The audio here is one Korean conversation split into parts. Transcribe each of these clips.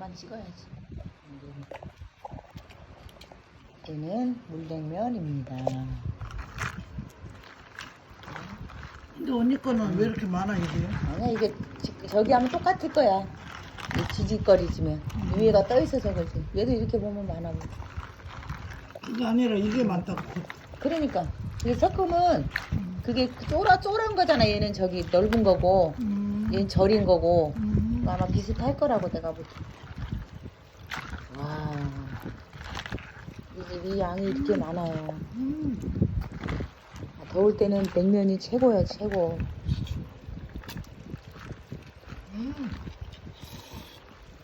맛만 찍어야지. 얘는 물냉면입니다. 근데 언니 거는 왜 이렇게 많아 이게? 아니야 이게 지- 저기 하면 똑같을 거야. 이 지직거리지면 위에가 떠 있어서 그렇지. 얘도 이렇게 보면 많아 보여. 그게 아니라 이게 많다고. 그러니까 이게 섞으면 그게 쫄아 쫄은 거잖아. 얘는 저기 넓은 거고 음. 얘는 절인 거고 음. 아마 비슷할 거라고 내가 보기. 와, 이 집이 양이 이렇게 많아요. 음. 아, 더울 때는 냉면이 최고야 최고. 음.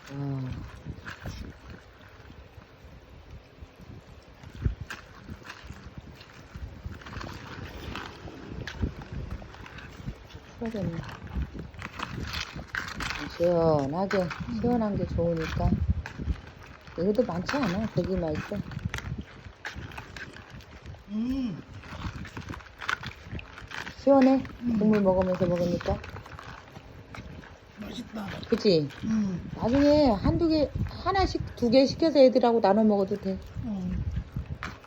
와. 풀어졌네. 시원하게 시원한 게 좋으니까 여기도 많지 않아 고기만 있어 음. 시원해 음. 국물 먹으면서 먹으니까 맛있다. 그치 음. 나중에 한두 개 하나씩 두 개 시켜서 애들하고 나눠 먹어도 돼 음.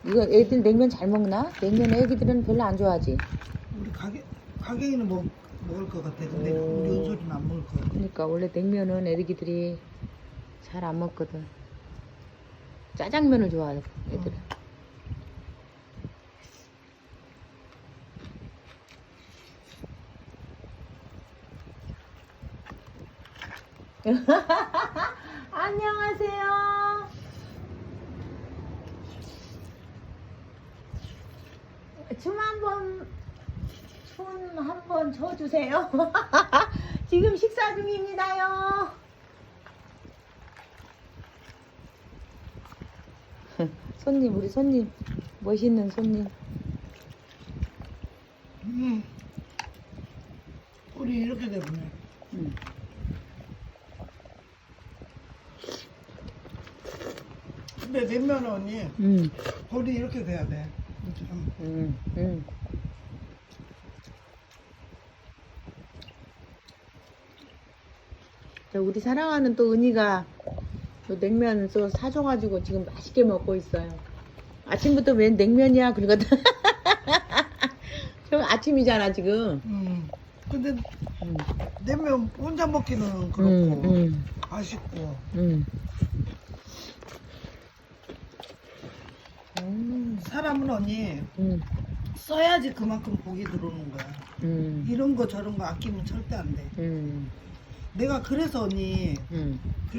이거 애들 냉면 잘 먹나 냉면 애기들은 별로 안 좋아하지 우리 가게 가게에는 뭐 먹을 것 같아. 근데 오. 우리 은솔이는 안 먹을 것 같아. 그러니까 원래 냉면은 애기들이 잘 안 먹거든. 짜장면을 좋아하는 애들은. 안녕하세요. 춤 한번 춤 한번 춰주세요. 지금 식사 중입니다요. 손님, 우리 손님, 멋있는 손님. 음. 우리 이렇게 되네. 응. 근데 냉면은 언니 응, 볼이 이렇게 돼야 돼. 참. 응, 응. 자, 우리 사랑하는 또 은희가 또 냉면 또 사줘가지고 지금 맛있게 먹고 있어요. 아침부터 웬 냉면이야? 그러거든. 저 아침이잖아, 지금. 음. 근데 응, 냉면 혼자 먹기는 그렇고 응, 응, 아쉽고. 응. 음, 사람은 언니 응, 써야지 그만큼 복이 들어오는 거야. 응, 이런 거 저런 거 아끼면 절대 안 돼. 응, 내가 그래서 언니 응.